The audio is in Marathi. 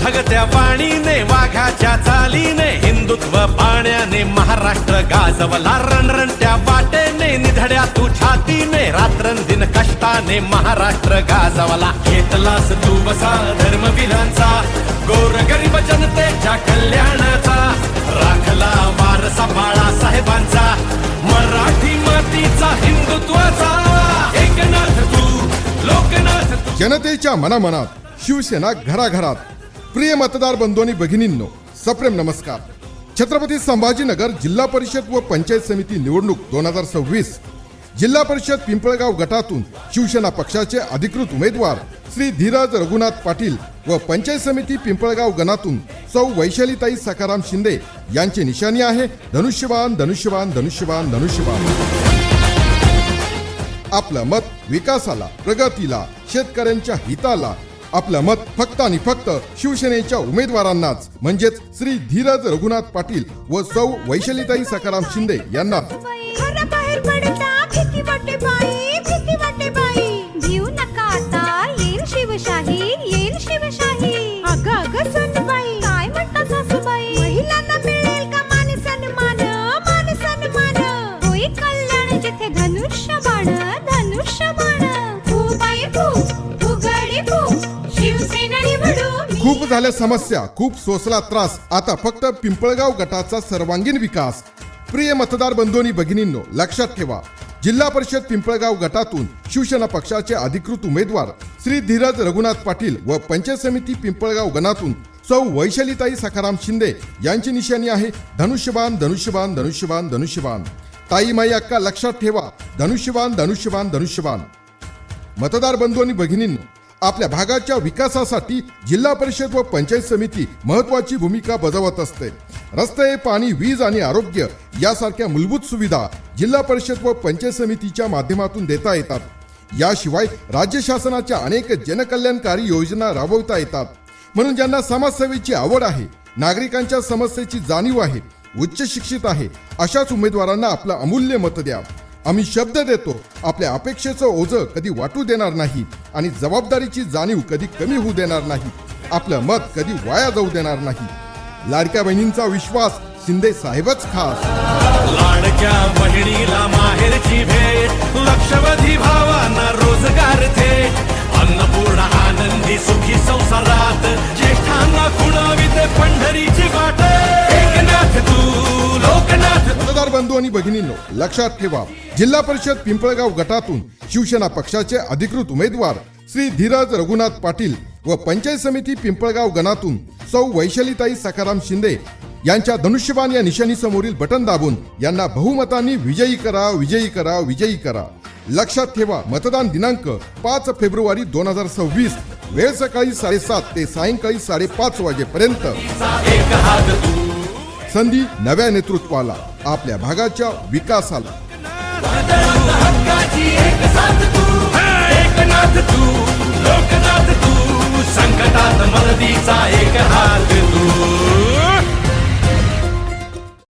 धगत्या पाणीने वाघाच्या चालीने हिंदुत्व पाण्याने महाराष्ट्र गाजवला रणरणत्या वाटेने निधड्या तू छातीने रात्रंदिन कष्टाने महाराष्ट्र गाजवला. घेतलास तू बसा धर्मवीरांचा गोर गरीब जनतेच्या कल्याणाचा राखला वारसा बाळा साहेबांचा मराठी मातीचा हिंदुत्वाचा. एकनाथ तू लोकनाथ जनतेच्या मनामनात शिवसेना घराघरात. प्रिय मतदार बंधूंनी भगिनींनो सप्रेम नमस्कार. छत्रपती संभाजीनगर जिल्हा परिषद व पंचायत समिती निवडणूक दोन हजार सव्वीस जिल्हा परिषद पिंपळगाव गटातून शिवसेना पक्षाचे अधिकृत उमेदवार श्री धीरज रघुनाथ पाटील व पंचायत समिती पिंपळगाव गणातून सौ वैशालीताई सकाराम शिंदे यांची निशाणी आहे धनुष्यबाण धनुष्यबाण धनुष्यबाण धनुष्यबाण. आपलं मत विकासाला प्रगतीला शेतकऱ्यांच्या हिताला आपलं मत फक्त आणि फक्त शिवसेनेच्या उमेदवारांनाच. म्हणजेच श्री धीरज रघुनाथ पाटील व सौ वैशालीताई सखाराम शिंदे यांना. खूप झाल्या समस्या खूप सोसला त्रास. आता फक्त पिंपळगाव गटाचा सर्वांगीण विकास. प्रिय मतदार बंधूंनी भगिनींनो लक्षात ठेवा. जिल्हा परिषद पिंपळगाव गटातून शिवसेना पक्षाचे अधिकृत उमेदवार श्री धीरज रघुनाथ पाटील व पंचायत समिती पिंपळगाव गणातून सौ वैशालीताई सखाराम शिंदे यांची निशाणी आहे. धनुष्यबान धनुष्यबान धनुष्यबान धनुष्यबान ताई माई अक्का लक्षात ठेवा. धनुष्यबान धनुष्यबान धनुष्यबान मतदार बंधू आणि भगिनींनो आपल्या भागाच्या विकासासाठी जिल्हा परिषद व पंचायत समिती महत्वाची भूमिका बजावत असते. रस्ते पाणी वीज आणि आरोग्य यासारख्या मूलभूत सुविधा जिल्हा परिषद व पंचायत समितीच्या माध्यमातून देता येतात. याशिवाय राज्य शासनाच्या अनेक जनकल्याणकारी योजना राबवता येतात. म्हणून ज्यांना समाजसेवेची आवड आहे नागरिकांच्या समस्येची जाणीव आहे उच्च शिक्षित आहे अशाच उमेदवारांना आपलं अमूल्य मत द्या. आम्ही शब्द देतो. आपल्या अपेक्षेचं ओझं कधी वाटू देणार नाही आणि जबाबदारीची जाणीव कधी कमी होऊ देणार नाही. आपलं मत कधी वाया जाऊ देणार नाही. लाडक्या बहिणींचा विश्वास शिंदे साहेबच खास. लाडक्या बहिणीला माहेरची भेट लक्षवधी भावांना रोजगार थेट. अन्नपूर्णा आनंदी सुखी संसारात ज्येष्ठांना खुणाविते पंढरीची वाट. एकनाथ तू. मतदार बंधू आणि भगिनींनो लक्षात ठेवा जिल्हा परिषद पिंपळगाव गटातून शिवसेना पक्षाचे अधिकृत उमेदवार श्री धीरज रघुनाथ पाटील व पंचायत समिती पिंपळगाव गणातून सौ वैशालीताई सखाराम शिंदे यांच्या धनुष्यबाण या निशाणीसमोरील बटन दाबून यांना बहुमतांनी विजयी करा विजयी करा विजयी करा. लक्षात ठेवा मतदान दिनांक पाच फेब्रुवारी दोन हजार सव्वीस वेळ सकाळी साडेसात ते सायंकाळी साडेपाच वाजेपर्यंत. संधी नव्या नेतृत्वाला आपल्या भागाच्या विकासाला. संकटात मदतीचा एक हात तू.